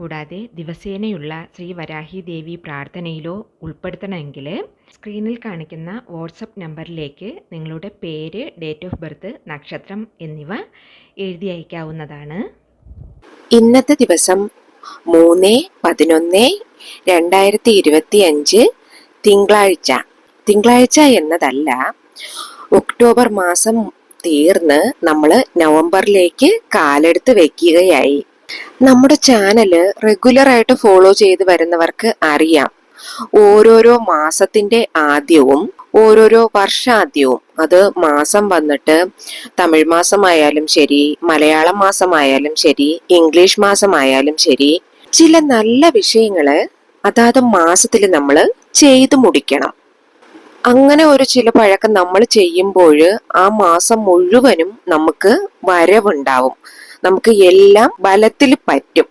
കൂടാതെ ദിവസേനയുള്ള ശ്രീ വരാഹി ദേവി പ്രാർത്ഥനയിലോ ഉൾപ്പെടുത്തണമെങ്കിൽ സ്ക്രീനിൽ കാണിക്കുന്ന വാട്സപ്പ് നമ്പറിലേക്ക് നിങ്ങളുടെ പേര് ഡേറ്റ് ഓഫ് ബർത്ത് നക്ഷത്രം എന്നിവ എഴുതി അയക്കാവുന്നതാണ്. ഇന്നത്തെ ദിവസം മൂന്ന് പതിനൊന്ന് രണ്ടായിരത്തി ഇരുപത്തി അഞ്ച് തിങ്കളാഴ്ച. തിങ്കളാഴ്ച എന്നതല്ല ഒക്ടോബർ മാസം തീർന്ന് നമ്മൾ നവംബറിലേക്ക് കാലെടുത്ത് വെക്കുകയായി. നമ്മുടെ ചാനൽ റെഗുലർ ആയിട്ട് ഫോളോ ചെയ്ത് വരുന്നവർക്ക് അറിയാം. ഓരോരോ മാസത്തിന്റെ ആദ്യവും ഓരോരോ വർഷാദ്യവും. അത് മാസം വന്നിട്ട് തമിഴ് മാസമായാലും ശരി മലയാളം മാസമായാലും ശരി ഇംഗ്ലീഷ് മാസമായാലും ശരി ചില നല്ല വിഷയങ്ങൾ അതാത് മാസത്തിൽ നമ്മൾ ചെയ്തു മുടിക്കണം. അങ്ങനെ ഒരു ചില പഴക്കം നമ്മൾ ചെയ്യുമ്പോൾ ആ മാസം മുഴുവനും നമുക്ക് വരവുണ്ടാവും. നമുക്ക് എല്ലാം ബലത്തിൽ പറ്റും.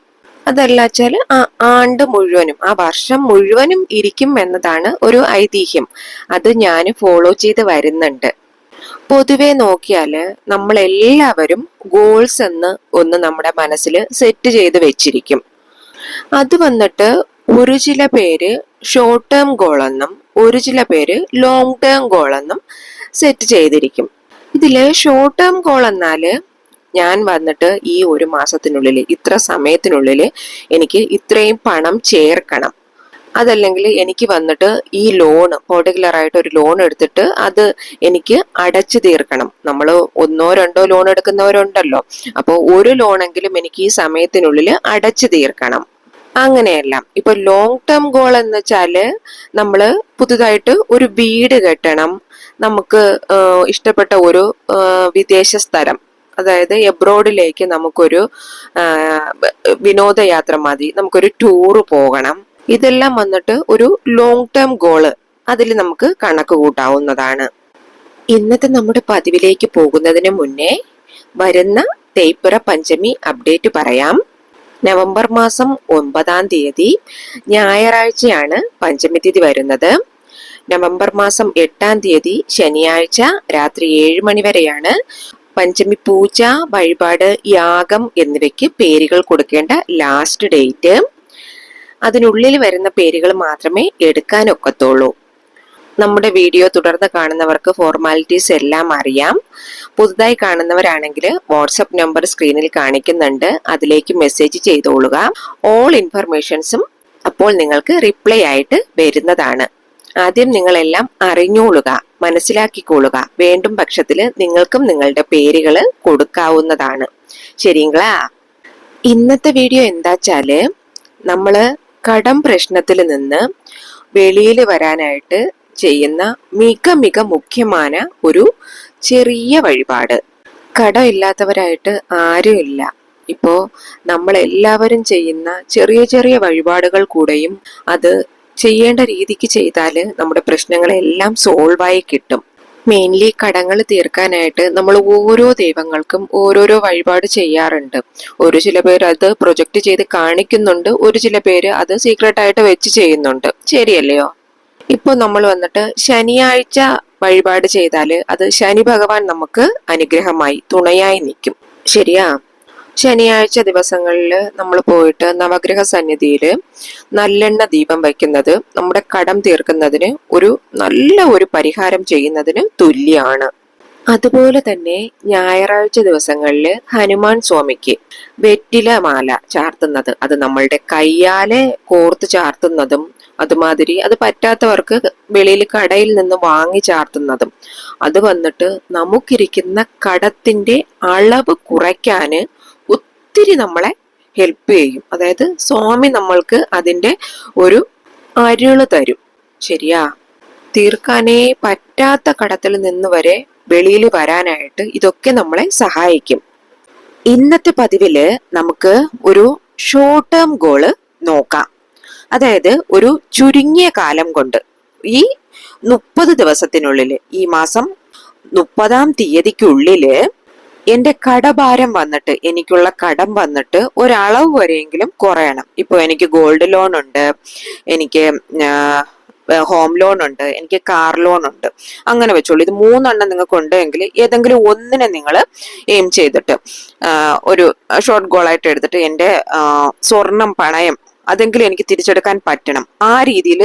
അതല്ല വെച്ചാൽ ആ ആണ്ട് മുഴുവനും ആ വർഷം മുഴുവനും ഇരിക്കും എന്നതാണ് ഒരു ഐതിഹ്യം. അത് ഞാൻ ഫോളോ ചെയ്ത് വരുന്നുണ്ട്. പൊതുവെ നോക്കിയാൽ നമ്മൾ എല്ലാവരും ഗോൾസ് എന്ന് ഒന്ന് നമ്മുടെ മനസ്സിൽ സെറ്റ് ചെയ്ത് വെച്ചിരിക്കും. അത് വന്നിട്ട് ഒരു ചില പേര് ഷോർട്ട് ടേം ഗോൾ എന്നും ഒരു ചില പേര് ലോങ് ടേം ഗോൾ എന്നും സെറ്റ് ചെയ്തിരിക്കും. ഇതിൽ ഷോർട്ട് ടേം ഗോൾ എന്നാൽ ഞാൻ വന്നിട്ട് ഈ ഒരു മാസത്തിനുള്ളിൽ ഇത്ര സമയത്തിനുള്ളിൽ എനിക്ക് ഇത്രയും പണം ചേർക്കണം. അതല്ലെങ്കിൽ എനിക്ക് വന്നിട്ട് ഈ ലോൺ പർട്ടിക്കുലർ ആയിട്ട് ഒരു ലോൺ എടുത്തിട്ട് അത് എനിക്ക് അടച്ചു തീർക്കണം. നമ്മൾ ഒന്നോ രണ്ടോ ലോൺ എടുക്കുന്നവരുണ്ടല്ലോ. അപ്പോൾ ഒരു ലോണെങ്കിലും എനിക്ക് ഈ സമയത്തിനുള്ളിൽ അടച്ചു തീർക്കണം. അങ്ങനെയല്ല. ഇപ്പൊ ലോങ് ടേം ഗോൾ എന്ന് വെച്ചാൽ നമ്മൾ പുതുതായിട്ട് ഒരു വീട് കെട്ടണം. നമുക്ക് ഇഷ്ടപ്പെട്ട ഒരു വിദേശ സ്ഥലം. അതായത് എബ്രോഡിലേക്ക് നമുക്കൊരു വിനോദയാത്ര മതി. നമുക്കൊരു ടൂറ് പോകണം. ഇതെല്ലാം വന്നിട്ട് ഒരു ലോങ് ടേം ഗോൾ അതിൽ നമുക്ക് കണക്ക് കൂട്ടാവുന്നതാണ്. ഇന്നത്തെ നമ്മുടെ പതിവിലേക്ക് പോകുന്നതിന് മുന്നേ വരുന്ന തേയ്പ്പുറ പഞ്ചമി അപ്ഡേറ്റ് പറയാം. നവംബർ മാസം ഒമ്പതാം തീയതി ഞായറാഴ്ചയാണ് പഞ്ചമി തീയതി വരുന്നത്. നവംബർ മാസം എട്ടാം തീയതി ശനിയാഴ്ച രാത്രി ഏഴ് മണി വരെയാണ് പഞ്ചമി പൂജ വഴിപാട് യാഗം എന്നിവയ്ക്ക് പേരുകൾ കൊടുക്കേണ്ട ലാസ്റ്റ് ഡേറ്റ് അതിനുള്ളിൽ വരുന്ന പേരുകൾ മാത്രമേ എടുക്കാനൊക്കത്തുള്ളൂ നമ്മുടെ വീഡിയോ തുടർന്ന് കാണുന്നവർക്ക് ഫോർമാലിറ്റീസ് എല്ലാം അറിയാം. പുതുതായി കാണുന്നവരാണെങ്കിൽ വാട്സപ്പ് നമ്പർ സ്ക്രീനിൽ കാണിക്കുന്നുണ്ട്. അതിലേക്ക് മെസ്സേജ് ചെയ്തോളുക. ഓൾ ഇൻഫർമേഷൻസും അപ്പോൾ നിങ്ങൾക്ക് റിപ്ലൈ ആയിട്ട് വരുന്നതാണ്. ആദ്യം നിങ്ങളെല്ലാം അറിഞ്ഞോളുക. മനസ്സിലാക്കിക്കൊള്ളുക. വേണ്ടും പക്ഷത്തിൽ നിങ്ങൾക്കും നിങ്ങളുടെ പേരുകൾ കൊടുക്കാവുന്നതാണ്. ശരിങ്ങളാ ഇന്നത്തെ വീഡിയോ എന്താച്ചാൽ നമ്മൾ കടം പ്രശ്നത്തിൽ നിന്ന് വെളിയിൽ വരാനായിട്ട് ചെയ്യുന്ന മിക മിക മുഖ്യമായ ഒരു ചെറിയ വഴിപാട്. കടം ഇല്ലാത്തവരായിട്ട് ആരുമില്ല ഇപ്പോ നമ്മൾ എല്ലാവരും ചെയ്യുന്ന ചെറിയ ചെറിയ വഴിപാടുകൾ കൂടെയും അത് ചെയ്യേണ്ട രീതിക്ക് ചെയ്താൽ നമ്മുടെ പ്രശ്നങ്ങളെല്ലാം സോൾവായി കിട്ടും. മെയിൻലി കടങ്ങൾ തീർക്കാനായിട്ട് നമ്മൾ ഓരോ ദൈവങ്ങൾക്കും ഓരോരോ വഴിപാട് ചെയ്യാറുണ്ട്. ഒരു ചില പേര് അത് പ്രൊജക്റ്റ് ചെയ്ത് കാണിക്കുന്നുണ്ട് ഒരു ചില പേര് അത് സീക്രട്ട് ആയിട്ട് വെച്ച് ചെയ്യുന്നുണ്ട്. ശരിയല്ലയോ? ഇപ്പൊ നമ്മൾ വന്നിട്ട് ശനിയാഴ്ച വഴിപാട് ചെയ്താൽ അത് ശനി ഭഗവാൻ നമുക്ക് അനുഗ്രഹമായി തുണയായി നിൽക്കും. ശരിയാ? ശനിയാഴ്ച ദിവസങ്ങളിൽ നമ്മൾ പോയിട്ട് നവഗ്രഹ സന്നിധിയിൽ നല്ലെണ്ണ ദീപം വയ്ക്കുന്നത് നമ്മുടെ കടം തീർക്കുന്നതിന് ഒരു നല്ല ഒരു പരിഹാരം ചെയ്യുന്നതിന് തുല്യമാണ് അതുപോലെ തന്നെ ഞായറാഴ്ച ദിവസങ്ങളിൽ ഹനുമാൻ സ്വാമിക്ക് വെറ്റില മാല ചാർത്തുന്നത്. അത് നമ്മളുടെ കയ്യാലെ കോർത്ത് ചാർത്തുന്നതും അതുമാതിരി അത് പറ്റാത്തവർക്ക് വെളിയിൽ കടയിൽ നിന്ന് വാങ്ങി ചാർത്തുന്നതും. അത് വന്നിട്ട് നമുക്കിരിക്കുന്ന കടത്തിന്റെ അളവ് കുറയ്ക്കാന് ഒത്തിരി നമ്മളെ ഹെൽപ്പ് ചെയ്യും. അതായത് സ്വാമി നമ്മൾക്ക് അതിന്റെ ഒരു അരുൾ തരും. ശരിയാ? തീർക്കാനേ പറ്റാത്ത കടത്തിൽ നിന്ന് വരെ വെളിയിൽ വരാനായിട്ട് ഇതൊക്കെ നമ്മളെ സഹായിക്കും. ഇന്നത്തെ പതിവിൽ നമുക്ക് ഒരു ഷോർട്ട് ടേം ഗോൾ നോക്കാം. അതായത് ഒരു ചുരുങ്ങിയ കാലം കൊണ്ട്. ഈ മുപ്പത് ദിവസത്തിനുള്ളിൽ ഈ മാസം മുപ്പതാം തീയതിക്കുള്ളിൽ എന്റെ കടഭാരം വന്നിട്ട് എനിക്കുള്ള കടം വന്നിട്ട് ഒരളവ് വരെയെങ്കിലും കുറയണം. ഇപ്പൊ എനിക്ക് ഗോൾഡ് ലോൺ ഉണ്ട് എനിക്ക് ഹോം ലോൺ ഉണ്ട് എനിക്ക് കാർ ലോൺ ഉണ്ട്. അങ്ങനെ വെച്ചോളൂ. ഇത് മൂന്നെണ്ണം നിങ്ങൾക്ക് ഉണ്ടെങ്കിൽ ഏതെങ്കിലും ഒന്നിനെ നിങ്ങൾ എയിം ചെയ്തിട്ട് ഒരു ഷോർട്ട് ഗോൾ ആയിട്ട് എടുത്തിട്ട് എന്റെ സ്വർണം പണയം അതെങ്കിലും എനിക്ക് തിരിച്ചെടുക്കാൻ പറ്റണം. ആ രീതിയിൽ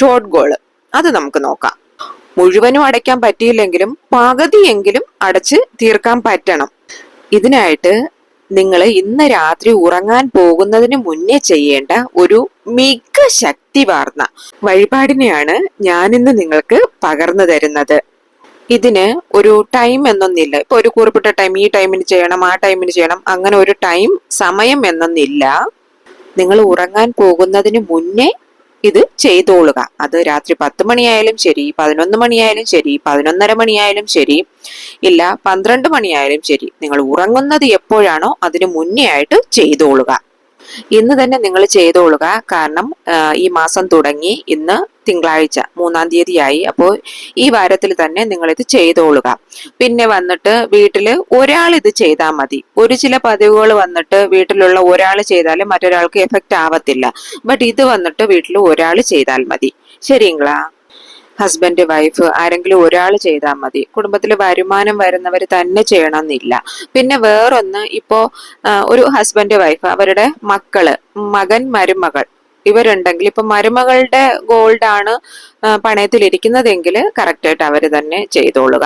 ഷോർട്ട് ഗോൾ അത് നമുക്ക് നോക്കാം. മുഴുവനും അടയ്ക്കാൻ പറ്റിയില്ലെങ്കിലും പകുതിയെങ്കിലും അടച്ച് തീർക്കാൻ പറ്റണം. ഇതിനായിട്ട് നിങ്ങൾ ഇന്ന് രാത്രി ഉറങ്ങാൻ പോകുന്നതിന് മുന്നേ ചെയ്യേണ്ട ഒരു മിക ശക്തി വാർന്ന വഴിപാടിനെയാണ് ഇന്ന് നിങ്ങൾക്ക് പകർന്നു തരുന്നത്. ഇതിന് ഒരു ടൈം എന്നൊന്നില്ല. ഇപ്പൊ ഒരു കുറിപ്പിട്ട ടൈം ഈ ടൈമിന് ചെയ്യണം ആ ടൈമിന് ചെയ്യണം അങ്ങനെ ഒരു ടൈം സമയം എന്നൊന്നില്ല. നിങ്ങൾ ഉറങ്ങാൻ പോകുന്നതിന് മുന്നേ ഇത് ചെയ്തോളുക. അത് രാത്രി പത്ത് മണിയായാലും ശരി പതിനൊന്ന് മണിയായാലും ശരി പതിനൊന്നര മണിയായാലും ശരി ഇല്ല പന്ത്രണ്ട് മണിയായാലും ശരി. നിങ്ങൾ ഉറങ്ങുന്നത് എപ്പോഴാണോ അതിന് മുന്നേ ആയിട്ട് ചെയ്തോളുക. ഇന്ന് തന്നെ നിങ്ങൾ ചെയ്തോളുക. കാരണം ഈ മാസം തുടങ്ങി. ഇന്ന് തിങ്കളാഴ്ച മൂന്നാം തീയതിയായി. അപ്പോൾ ഈ വാരത്തിൽ തന്നെ നിങ്ങൾ ഇത് ചെയ്തോളുക. പിന്നെ വന്നിട്ട് വീട്ടിൽ ഒരാൾ ഇത് ചെയ്താൽ മതി. ഒരു ചില പതിവുകൾ വന്നിട്ട് വീട്ടിലുള്ള ഒരാൾ ചെയ്താൽ മറ്റൊരാൾക്ക് എഫക്റ്റ് ആവത്തില്ല. ബട്ട് ഇത് വന്നിട്ട് വീട്ടിൽ ഒരാൾ ചെയ്താൽ മതി. ശരിങ്ങളാ ഹസ്ബൻഡ് വൈഫ് ആരെങ്കിലും ഒരാൾ ചെയ്താൽ മതി. കുടുംബത്തിൽ വരുമാനം വരുന്നവർ തന്നെ ചെയ്യണമെന്നില്ല. പിന്നെ വേറൊന്ന് ഇപ്പോൾ ഒരു ഹസ്ബൻഡ് വൈഫ് അവരുടെ മക്കൾ മകൻ മരുമകൾ. ഇവരുണ്ടെങ്കിൽ ഇപ്പൊ മരുമകളുടെ ഗോൾഡ് ആണ് ഇരിക്കുന്നതെങ്കിൽ പണയത്തിലിരിക്കുന്നതെങ്കിൽ കറക്റ്റായിട്ട് അവർ തന്നെ ചെയ്തോളുക.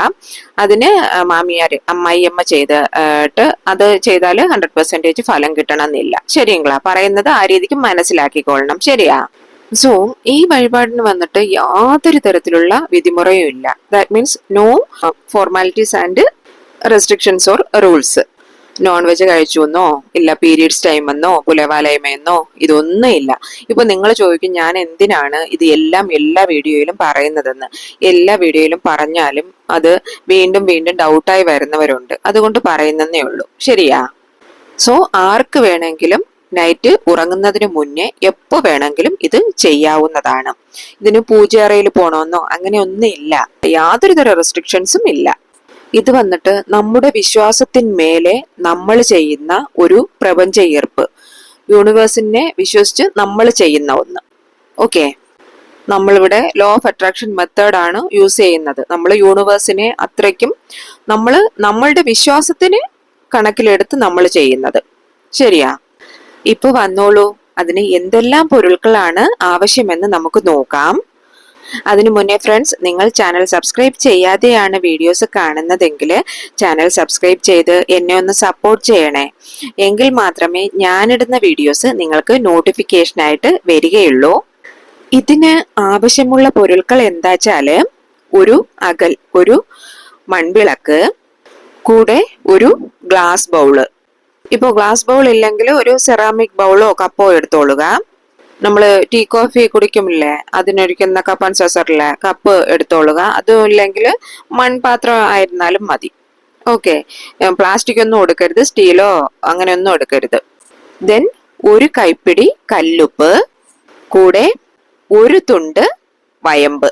അതിന് മാമിയാർ അമ്മായിയമ്മ ചെയ്തിട്ട് അത് ചെയ്താൽ ഹൺഡ്രഡ് പെർസെന്റേജ് ഫലം കിട്ടണമെന്നില്ല. ശരിയെങ്കിലാ പറയുന്നത് ആ രീതിക്ക് മനസ്സിലാക്കിക്കൊള്ളണം. ശരിയാ? സോ ഈ വഴിപാടിന് വന്നിട്ട് യാതൊരു തരത്തിലുള്ള വിധിമുറയും ഇല്ല. That means no formalities and restrictions or rules non veg കഴിച്ചു എന്നോ ഇല്ല പീരീഡ്സ് ടൈം എന്നോ പുലവാലയമയെന്നോ ഇതൊന്നും ഇല്ല ഇപ്പൊ നിങ്ങൾ ചോദിക്കും ഞാൻ എന്തിനാണ് ഇത് എല്ലാം എല്ലാ വീഡിയോയിലും പറയുന്നതെന്ന്? എല്ലാ വീഡിയോയിലും പറഞ്ഞാലും അത് വീണ്ടും വീണ്ടും ഡൗട്ടായി വരുന്നവരുണ്ട്. അതുകൊണ്ട് പറയുന്നതേ ഉള്ളൂ. ശരിയാ? സോ ആർക്ക് വേണമെങ്കിലും നൈറ്റ് ഉറങ്ങുന്നതിന് മുന്നേ എപ്പോ വേണമെങ്കിലും ഇത് ചെയ്യാവുന്നതാണ്. ഇതിന് പൂജയറയിൽ പോകണമെന്നോ അങ്ങനെ ഒന്നും ഇല്ല യാതൊരു തര റെസ്ട്രിക്ഷൻസും ഇല്ല. ഇത് വന്നിട്ട് നമ്മുടെ വിശ്വാസത്തിന്മേലെ നമ്മൾ ചെയ്യുന്ന ഒരു പ്രപഞ്ച ഈർപ്പ്. യൂണിവേഴ്സിനെ വിശ്വസിച്ച് നമ്മൾ ചെയ്യുന്ന ഒന്ന്. ഓക്കെ? നമ്മളിവിടെ ലോ ഓഫ് അട്രാക്ഷൻ മെത്തേഡ് ആണ് യൂസ് ചെയ്യുന്നത്. നമ്മൾ യൂണിവേഴ്സിനെ അത്രയ്ക്കും നമ്മൾ നമ്മളുടെ വിശ്വാസത്തിന് കണക്കിലെടുത്ത് നമ്മൾ ചെയ്യുന്നത്. ശരിയാ? ഇപ്പൊ വന്നോളൂ. അതിന് എന്തെല്ലാം പൊരുൾകളാണ് ആവശ്യമെന്ന് നമുക്ക് നോക്കാം. അതിനു മുന്നേ ഫ്രണ്ട്സ് നിങ്ങൾ ചാനൽ സബ്സ്ക്രൈബ് ചെയ്യാതെയാണ് വീഡിയോസ് കാണുന്നതെങ്കിൽ ചാനൽ സബ്സ്ക്രൈബ് ചെയ്ത് എന്നെ ഒന്ന് സപ്പോർട്ട് ചെയ്യണേ. എങ്കിൽ മാത്രമേ ഞാനിടുന്ന വീഡിയോസ് നിങ്ങൾക്ക് നോട്ടിഫിക്കേഷനായിട്ട് വരികയുള്ളൂ. ഇതിന് ആവശ്യമുള്ള പൊരുൾകൾ എന്താച്ചാൽ ഒരു അകൽ ഒരു മൺവിളക്ക് കൂടെ ഒരു ഗ്ലാസ് ബൗൾ ഇപ്പോൾ ഗ്ലാസ് ബൗൾ ഇല്ലെങ്കിൽ ഒരു സെറാമിക് ബൗളോ കപ്പോ എടുത്തോളുക. നമ്മൾ ടീ കോഫി കുടിക്കുമില്ലേ? അതിനൊഴിക്കുന്ന കപ്പ് ആൻഡ് സോസറിലെ കപ്പ് എടുത്തോളുക. അതും ഇല്ലെങ്കിൽ മൺപാത്രം ആയിരുന്നാലും മതി. ഓക്കെ പ്ലാസ്റ്റിക് ഒന്നും എടുക്കരുത് സ്റ്റീലോ അങ്ങനെയൊന്നും എടുക്കരുത്. ദെൻ ഒരു കൈപ്പിടി കല്ലുപ്പ് കൂടെ ഒരു തുണ്ട് വയമ്പ്.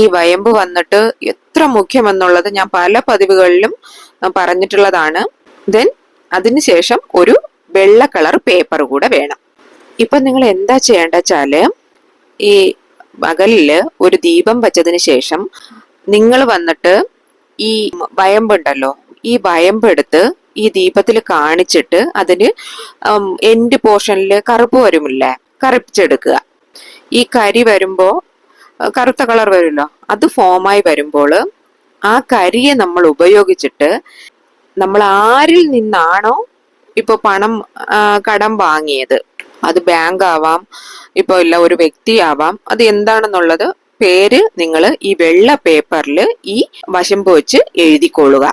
ഈ വയമ്പ് വന്നിട്ട് എത്ര മുഖ്യമെന്നുള്ളത് ഞാൻ പല പതിവുകളിലും പറഞ്ഞിട്ടുള്ളതാണ്. ദെൻ അതിനുശേഷം ഒരു വെള്ള കളർ പേപ്പർ കൂടെ വേണം. ഇപ്പൊ നിങ്ങൾ എന്താ ചെയ്യേണ്ട വെച്ചാൽ ഈ പകലിൽ ഒരു ദീപം വെച്ചതിന് ശേഷം നിങ്ങൾ വന്നിട്ട് ഈ വയമ്പ് ഉണ്ടല്ലോ ഈ വയമ്പ് എടുത്ത് ഈ ദീപത്തിൽ കാണിച്ചിട്ട് അതിന് എൻഡ് പോർഷനിൽ കറുപ്പ് വരുമില്ലേ? കറുപ്പിച്ചെടുക്കുക. ഈ കരി വരുമ്പോ കറുത്ത കളർ വരുമല്ലോ അത് ഫോമായി വരുമ്പോൾ ആ കരിയെ നമ്മൾ ഉപയോഗിച്ചിട്ട് നമ്മൾ ആരിൽ നിന്നാണോ ഇപ്പോൾ പണം കടം വാങ്ങിയത്? അത് ബാങ്ക് ആവാം. ഇപ്പൊ ഇല്ല ഒരു വ്യക്തിയാവാം അത് എന്താണെന്നുള്ളത് പേര് നിങ്ങൾ ഈ വെള്ള പേപ്പറിൽ ഈ വശമ്പ് വെച്ച് എഴുതിക്കൊള്ളുക.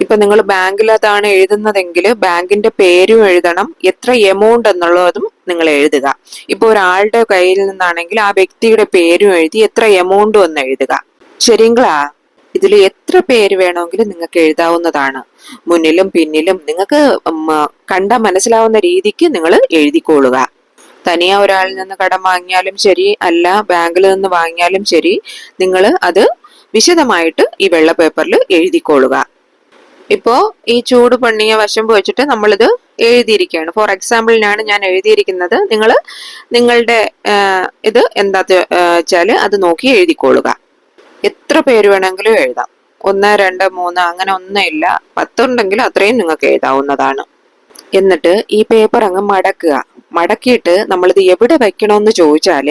ഇപ്പൊ നിങ്ങൾ ബാങ്കിലതാണ് എഴുതുന്നതെങ്കിൽ ബാങ്കിന്റെ പേരും എഴുതണം. എത്ര എമൗണ്ട് എന്നുള്ളതും നിങ്ങൾ എഴുതുക. ഇപ്പൊ ഒരാളുടെ കയ്യിൽ നിന്നാണെങ്കിൽ ആ വ്യക്തിയുടെ പേരും എഴുതി എത്ര എമൗണ്ടും എന്ന് എഴുതുക. ശരിങ്ങളാ ഇതിൽ എത്ര പേര് വേണമെങ്കിലും നിങ്ങൾക്ക് എഴുതാവുന്നതാണ്. മുന്നിലും പിന്നിലും നിങ്ങൾക്ക് കണ്ട മനസ്സിലാവുന്ന രീതിക്ക് നിങ്ങൾ എഴുതിക്കൊള്ളുക. തനിയെ ഒരാളിൽ നിന്ന് കടം വാങ്ങിയാലും ശരി അല്ല ബാങ്കിൽ നിന്ന് വാങ്ങിയാലും ശരി നിങ്ങൾ അത് വിശദമായിട്ട് ഈ വെള്ള പേപ്പറിൽ എഴുതിക്കൊള്ളുക. ഇപ്പോ ഈ ചൂട് പണിയ വശം വെച്ചിട്ട് നമ്മളിത് എഴുതിയിരിക്കുകയാണ്. ഫോർ എക്സാമ്പിളിനാണ് ഞാൻ എഴുതിയിരിക്കുന്നത്. നിങ്ങൾ നിങ്ങളുടെ ഇത് എന്താ വെച്ചാൽ അത് നോക്കി എഴുതിക്കൊള്ളുക. എത്ര പേര് വേണമെങ്കിലും എഴുതാം. ഒന്ന് രണ്ട് മൂന്ന് അങ്ങനെ ഒന്നുമില്ല. പത്തുണ്ടെങ്കിൽ അത്രയും നിങ്ങൾക്ക് എഴുതാവുന്നതാണ്. എന്നിട്ട് ഈ പേപ്പർ അങ്ങ് മടക്കുക. മടക്കിയിട്ട് നമ്മളിത് എവിടെ വെക്കണമെന്ന് ചോദിച്ചാൽ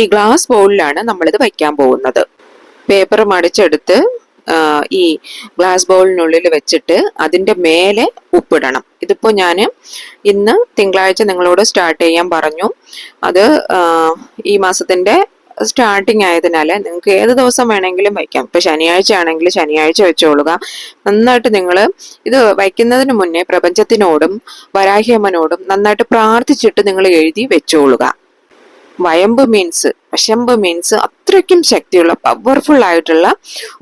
ഈ ഗ്ലാസ് ബൗളിലാണ് നമ്മളിത് വയ്ക്കാൻ പോകുന്നത്. പേപ്പർ മടിച്ചെടുത്ത് ഈ ഗ്ലാസ് ബൗളിനുള്ളിൽ വെച്ചിട്ട് അതിന്റെ മേലെ ഉപ്പിടണം. ഇതിപ്പോൾ ഞാൻ ഇന്ന് തിങ്കളാഴ്ച നിങ്ങളോട് സ്റ്റാർട്ട് ചെയ്യാൻ പറഞ്ഞു. അത് ഈ മാസത്തിന്റെ സ്റ്റാർട്ടിങ് ആയതിനാൽ നിങ്ങൾക്ക് ഏത് ദിവസം വേണമെങ്കിലും വയ്ക്കാം. ഇപ്പം ശനിയാഴ്ച ആണെങ്കിൽ ശനിയാഴ്ച വെച്ചോളുക. നന്നായിട്ട് നിങ്ങൾ ഇത് വയ്ക്കുന്നതിന് മുന്നേ പ്രപഞ്ചത്തിനോടും വരാഹിയമ്മനോടും നന്നായിട്ട് പ്രാർത്ഥിച്ചിട്ട് നിങ്ങൾ എഴുതി വെച്ചോളുക. വയമ്പ് മീൻസ് വശമ്പ് മീൻസ് അത്രയ്ക്കും ശക്തിയുള്ള പവർഫുൾ ആയിട്ടുള്ള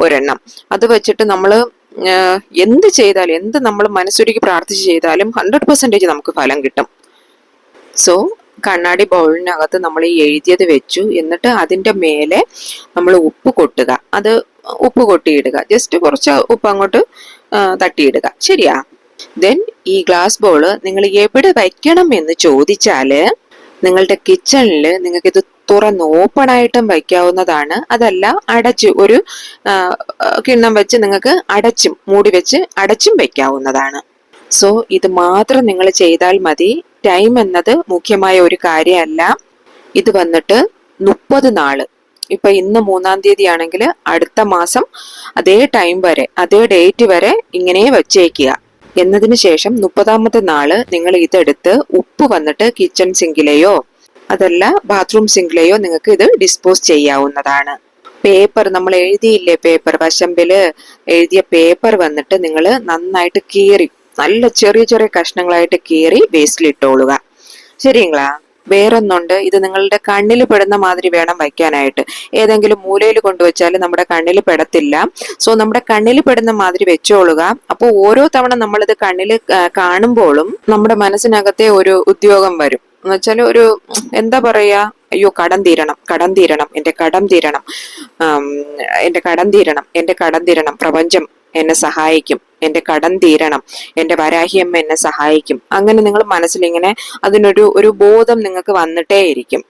ഒരെണ്ണം. അത് വെച്ചിട്ട് നമ്മൾ എന്ത് ചെയ്താലും എന്ത് നമ്മൾ മനസ്സൊരുക്കി പ്രാർത്ഥിച്ച് ചെയ്താലും ഹൺഡ്രഡ് പെർസെന്റേജ് നമുക്ക് ഫലം കിട്ടും. സോ കണ്ണാടി ബൗളിനകത്ത് നമ്മൾ ഈ എഴുതിയത് വെച്ചു. എന്നിട്ട് അതിന്റെ മേലെ നമ്മൾ ഉപ്പ് കൊട്ടുക. അത് ഉപ്പ് കൊട്ടിയിടുക. ജസ്റ്റ് കുറച്ച് ഉപ്പ് അങ്ങോട്ട് തട്ടിയിടുക. ശരിയാ. ദെൻ ഈ ഗ്ലാസ് ബോൾ നിങ്ങൾ എവിടെ വയ്ക്കണം എന്ന് ചോദിച്ചാൽ നിങ്ങളുടെ കിച്ചണിൽ നിങ്ങൾക്ക് ഇത് തുറന്ന് ഓപ്പൺ ആയിട്ടും വയ്ക്കാവുന്നതാണ്. അതല്ല അടച്ച് ഒരു കിണ്ണം വെച്ച് നിങ്ങൾക്ക് അടച്ചും മൂടി വെച്ച് അടച്ചും വയ്ക്കാവുന്നതാണ്. സോ ഇത് മാത്രം നിങ്ങൾ ചെയ്താൽ മതി. ടൈം എന്നത് മുഖ്യമായ ഒരു കാര്യമല്ല. ഇത് വന്നിട്ട് മുപ്പത് നാൾ. ഇപ്പൊ ഇന്ന് മൂന്നാം തീയതി ആണെങ്കിൽ അടുത്ത മാസം അതേ ടൈം വരെ അതേ ഡേറ്റ് വരെ ഇങ്ങനെ വെച്ചേക്കുക. എന്നതിന് ശേഷം മുപ്പതാമത്തെ നാൾ നിങ്ങൾ ഇതെടുത്ത് ഉപ്പ് വന്നിട്ട് കിച്ചൺ സിങ്കിലെയോ അതല്ല ബാത്റൂം സിങ്കിലെയോ നിങ്ങൾക്ക് ഇത് ഡിസ്പോസ് ചെയ്യാവുന്നതാണ്. പേപ്പർ നമ്മൾ എഴുതിയില്ലേ പേപ്പർ വശമ്പിൽ എഴുതിയ പേപ്പർ വന്നിട്ട് നിങ്ങൾ നന്നായിട്ട് കീറി നല്ല ചെറിയ ചെറിയ കഷ്ണങ്ങളായിട്ട് കീറി വേസ്റ്റിലിട്ടോളുക ശരിങ്ങളാ വേറൊന്നുണ്ട്. ഇത് നിങ്ങളുടെ കണ്ണിൽ പെടുന്ന മാതിരി വേണം വയ്ക്കാനായിട്ട്. ഏതെങ്കിലും മൂലയിൽ കൊണ്ടുവച്ചാൽ നമ്മുടെ കണ്ണിൽ പെടത്തില്ല. സോ നമ്മുടെ കണ്ണിൽ പെടുന്ന മാതിരി വെച്ചോളുക. അപ്പോൾ ഓരോ തവണ നമ്മളിത് കണ്ണിൽ കാണുമ്പോഴും നമ്മുടെ മനസ്സിനകത്തെ ഒരു ഉദ്യോഗം വരും. എന്ന് വെച്ചാൽ ഒരു എന്താ പറയാ അയ്യോ കടം തീരണം കടം തീരണം എന്റെ കടം തീരണം. എന്റെ കടം തീരണം എന്റെ കടം തീരണം. പ്രപഞ്ചം എന്നെ സഹായിക്കും. എന്റെ കടം തീരണം എന്റെ വരാഹിയമ്മ എന്നെ സഹായിക്കും. അങ്ങനെ നിങ്ങൾ മനസ്സിൽ ഇങ്ങനെ അതിനൊരു ഒരു ബോധം നിങ്ങൾക്ക് വന്നിട്ടേയിരിക്കും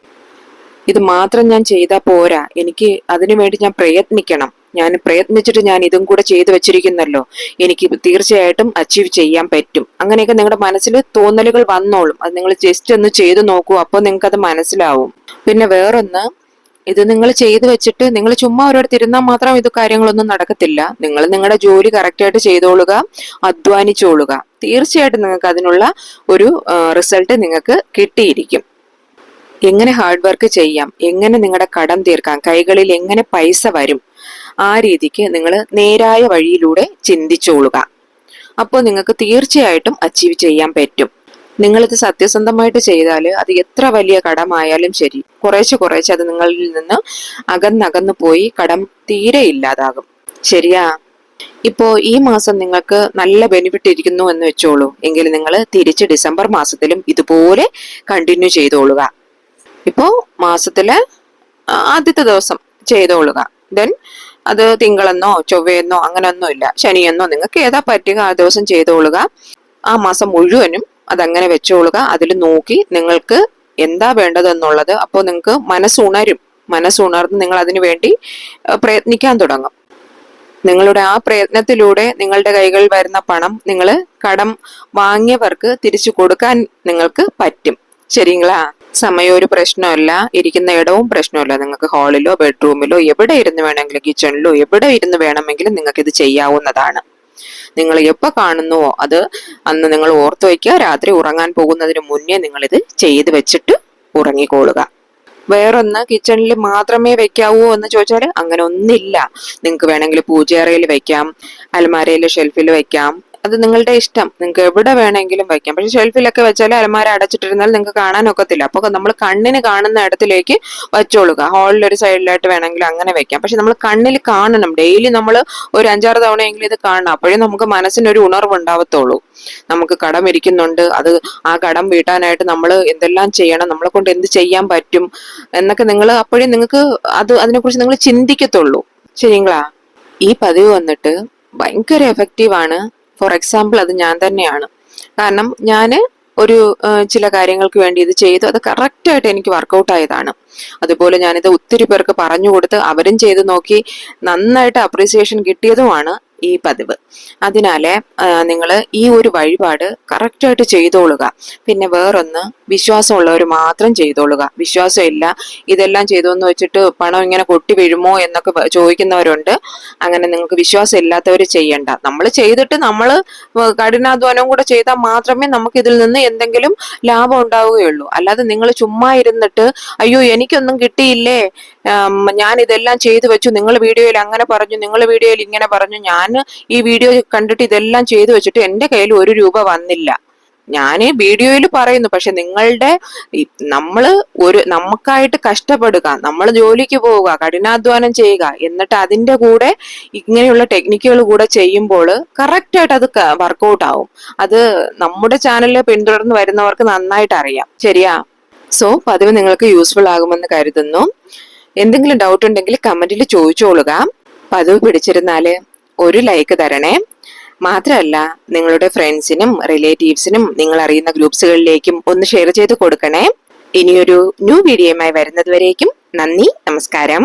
ഇത് മാത്രം ഞാൻ ചെയ്താൽ പോരാ. എനിക്ക് അതിനു വേണ്ടി ഞാൻ പ്രയത്നിക്കണം. ഞാൻ പ്രയത്നിച്ചിട്ട് ഞാൻ ഇതും കൂടെ ചെയ്തു വെച്ചിരിക്കുന്നല്ലോ. എനിക്ക് തീർച്ചയായിട്ടും അച്ചീവ് ചെയ്യാൻ പറ്റും. അങ്ങനെയൊക്കെ നിങ്ങളുടെ മനസ്സിൽ തോന്നലുകൾ വന്നോളും. അത് നിങ്ങൾ ജസ്റ്റ് ഒന്ന് ചെയ്തു നോക്കൂ അപ്പോൾ നിങ്ങൾക്ക് അത് മനസ്സിലാവും. പിന്നെ വേറൊന്ന് ഇത് നിങ്ങൾ ചെയ്തു വെച്ചിട്ട് നിങ്ങൾ ചുമ്മാ ഒരിടത്ത് ഇരുന്നാൽ മാത്രം ഇത് കാര്യങ്ങളൊന്നും നടക്കത്തില്ല. നിങ്ങൾ നിങ്ങളുടെ ജോലി കറക്റ്റായിട്ട് ചെയ്തോളുക അധ്വാനിച്ചോളുക. തീർച്ചയായിട്ടും നിങ്ങൾക്ക് അതിനുള്ള ഒരു റിസൾട്ട് നിങ്ങൾക്ക് കിട്ടിയിരിക്കും. എങ്ങനെ ഹാർഡ് വർക്ക് ചെയ്യാം? എങ്ങനെ നിങ്ങളുടെ കടം തീർക്കാം? കൈകളിൽ എങ്ങനെ പൈസ വരും? ആ രീതിക്ക് നിങ്ങൾ നേരായ വഴിയിലൂടെ ചിന്തിച്ചോളുക. അപ്പോൾ നിങ്ങൾക്ക് തീർച്ചയായിട്ടും അച്ചീവ് ചെയ്യാൻ പറ്റും. നിങ്ങളിത് സത്യസന്ധമായിട്ട് ചെയ്താൽ അത് എത്ര വലിയ കടമായാലും ശരി. കുറേശ്ശെ കുറേശ്ശെ അത് നിങ്ങളിൽ നിന്ന് അകന്നകന്നു പോയി കടം തീരെ ഇല്ലാതാകും. ശരിയാ? ഇപ്പോ ഈ മാസം നിങ്ങൾക്ക് നല്ല ബെനിഫിറ്റ് ഇരിക്കുന്നു എന്ന് വെച്ചോളൂ. എങ്കിൽ നിങ്ങൾ തിരിച്ച് ഡിസംബർ മാസത്തിലും ഇതുപോലെ കണ്ടിന്യൂ ചെയ്തോളുക. ഇപ്പോ മാസത്തിലെ ആദ്യത്തെ ദിവസം ചെയ്തോളുക. ദെൻ അത് തിങ്കളെന്നോ ചൊവ്വയെന്നോ അങ്ങനെയൊന്നും ഇല്ല ശനിയെന്നോ നിങ്ങൾക്ക് ഏതാ പറ്റുക ആ ദിവസം ചെയ്തോളുക. ആ മാസം മുഴുവനും അതങ്ങനെ വെച്ചോളുക. അതിൽ നോക്കി നിങ്ങൾക്ക് എന്താ വേണ്ടതെന്നുള്ളത് അപ്പോൾ നിങ്ങൾക്ക് മനസ്സുണരും. മനസ്സുണർന്ന് നിങ്ങൾ അതിനു വേണ്ടി പ്രയത്നിക്കാൻ തുടങ്ങും. നിങ്ങളുടെ ആ പ്രയത്നത്തിലൂടെ നിങ്ങളുടെ കൈകളിൽ വരുന്ന പണം നിങ്ങൾ കടം വാങ്ങിയവർക്ക് തിരിച്ചു കൊടുക്കാൻ നിങ്ങൾക്ക് പറ്റും. ശരിങ്ങളാ സമയം ഒരു പ്രശ്നമല്ല. ഇരിക്കുന്ന ഇടവും പ്രശ്നമല്ല. നിങ്ങൾക്ക് ഹാളിലോ ബെഡ്റൂമിലോ എവിടെ ഇരുന്ന് വേണമെങ്കിലും കിച്ചണിലോ എവിടെ ഇരുന്ന് വേണമെങ്കിലും നിങ്ങൾക്ക് ഇത് ചെയ്യാവുന്നതാണ്. നിങ്ങൾ എപ്പോൾ കാണുന്നുവോ അത് അന്ന് നിങ്ങൾ ഓർത്തു വയ്ക്കുക. രാത്രി ഉറങ്ങാൻ പോകുന്നതിന് മുന്നേ നിങ്ങൾ ഇത് ചെയ്തു വെച്ചിട്ട് ഉറങ്ങിക്കോളുക. വേറൊന്ന് കിച്ചണിൽ മാത്രമേ വെക്കാവൂ എന്ന് ചോദിച്ചാൽ അങ്ങനെ ഒന്നില്ല നിങ്ങൾക്ക് വേണമെങ്കിൽ പൂജയറയിൽ വെക്കാം അലമാരയിൽ ഷെൽഫിൽ വെക്കാം അത് നിങ്ങളുടെ ഇഷ്ടം. നിങ്ങൾക്ക് എവിടെ വേണമെങ്കിലും വയ്ക്കാം. പക്ഷെ ഷെൽഫിലൊക്കെ വെച്ചാൽ അലമാര അടച്ചിട്ടിരുന്നാൽ നിങ്ങൾക്ക് കാണാൻ ഒക്കത്തില്ല. അപ്പോൾ നമ്മൾ കണ്ണിന് കാണുന്ന ഇടത്തിലേക്ക് വെച്ചോളുക. ഹാളിൽ ഒരു സൈഡിലായിട്ട് വേണമെങ്കിൽ അങ്ങനെ വെക്കാം പക്ഷെ നമ്മൾ കണ്ണിൽ കാണണം. ഡെയിലി നമ്മൾ ഒരു അഞ്ചാറ് തവണയെങ്കിലും ഇത് കാണണം. അപ്പോഴേ നമുക്ക് മനസ്സിനൊരു ഉണർവ് ഉണ്ടാവത്തുള്ളൂ നമുക്ക് കടം ഇരിക്കുന്നുണ്ട്. അത് ആ കടം വീട്ടാനായിട്ട് നമ്മൾ എന്തെല്ലാം ചെയ്യണം? നമ്മളെ കൊണ്ട് എന്ത് ചെയ്യാൻ പറ്റും? എന്നൊക്കെ നിങ്ങൾ അപ്പോഴേ നിങ്ങൾക്ക് അത് അതിനെക്കുറിച്ച് നിങ്ങൾ ചിന്തിക്കത്തുള്ളൂ. ശരിങ്ങളാ ഈ പതിവ് വന്നിട്ട് ഭയങ്കര എഫക്റ്റീവ് ആണ്. ഫോർ എക്സാമ്പിൾ അത് ഞാൻ തന്നെയാണ്. കാരണം ഞാൻ ഒരു ചില കാര്യങ്ങൾക്ക് വേണ്ടി ഇത് ചെയ്തു. അത് കറക്റ്റായിട്ട് എനിക്ക് വർക്കൗട്ട് ആയതാണ്. അതുപോലെ ഞാനിത് ഒത്തിരി പേർക്ക് പറഞ്ഞു കൊടുത്ത് അവരും ചെയ്ത് നോക്കി നന്നായിട്ട് അപ്രീസിയേഷൻ കിട്ടിയതുമാണ് ഈ പതിവ്. അതിനാലെ നിങ്ങൾ ഈ ഒരു വഴിപാട് കറക്റ്റായിട്ട് ചെയ്തോളുക. പിന്നെ വേറൊന്ന് വിശ്വാസമുള്ളവർ മാത്രം ചെയ്തോളുക. വിശ്വാസമില്ല ഇതെല്ലാം ചെയ്തോന്ന് വെച്ചിട്ട് പണം ഇങ്ങനെ കൊട്ടി വീഴുമോ എന്നൊക്കെ ചോദിക്കുന്നവരുണ്ട്. അങ്ങനെ നിങ്ങൾക്ക് വിശ്വാസം ഇല്ലാത്തവർ ചെയ്യണ്ട. നമ്മൾ ചെയ്തിട്ട് നമ്മൾ കഠിനാധ്വാനവും കൂടെ ചെയ്താൽ മാത്രമേ നമുക്ക് ഇതിൽ നിന്ന് എന്തെങ്കിലും ലാഭം ഉണ്ടാവുകയുള്ളൂ. അല്ലാതെ നിങ്ങൾ ചുമ്മാ ഇരുന്നിട്ട് അയ്യോ എനിക്കൊന്നും കിട്ടിയില്ലേ? ഞാൻ ഇതെല്ലാം ചെയ്തു വെച്ചു. നിങ്ങൾ വീഡിയോയിൽ അങ്ങനെ പറഞ്ഞു നിങ്ങൾ വീഡിയോയിൽ ഇങ്ങനെ പറഞ്ഞു. ഞാൻ ഈ വീഡിയോ കണ്ടിട്ട് ഇതെല്ലാം ചെയ്തു വെച്ചിട്ട് എന്റെ കയ്യിൽ ഒരു രൂപ വന്നില്ല. ഞാൻ വീഡിയോയിൽ പറയുന്നു പക്ഷെ നിങ്ങളുടെ നമ്മൾ ഒരു നമുക്കായിട്ട് കഷ്ടപ്പെടുക നമ്മൾ ജോലിക്ക് പോവുക കഠിനാധ്വാനം ചെയ്യുക എന്നിട്ട് അതിന്റെ കൂടെ ഇങ്ങനെയുള്ള ടെക്നിക്കുകൾ കൂടെ ചെയ്യുമ്പോൾ കറക്റ്റ് ആയിട്ട് അത് വർക്കൗട്ട് ആവും. അത് നമ്മുടെ ചാനലിൽ പിന്തുടർന്ന് വരുന്നവർക്ക് നന്നായിട്ട് അറിയാം. ശരിയാ? സോ പതിവ് നിങ്ങൾക്ക് യൂസ്ഫുൾ ആകുമെന്ന് കരുതുന്നു. എന്തെങ്കിലും ഡൗട്ട് ഉണ്ടെങ്കിൽ കമന്റിൽ ചോദിച്ചോളുക. പതിവ് പിടിച്ചിരുന്നാൽ. ഒരു ലൈക്ക് തരണേ. മാത്രമല്ല നിങ്ങളുടെ ഫ്രണ്ട്സിനും റിലേറ്റീവ്സിനും നിങ്ങൾ അറിയുന്ന ഗ്രൂപ്പ്സുകളിലേക്കും ഒന്ന് ഷെയർ ചെയ്ത് കൊടുക്കണേ. ഇനിയൊരു ന്യൂ വീഡിയോയുമായി വരുന്നതുവരേക്കും നന്ദി നമസ്കാരം.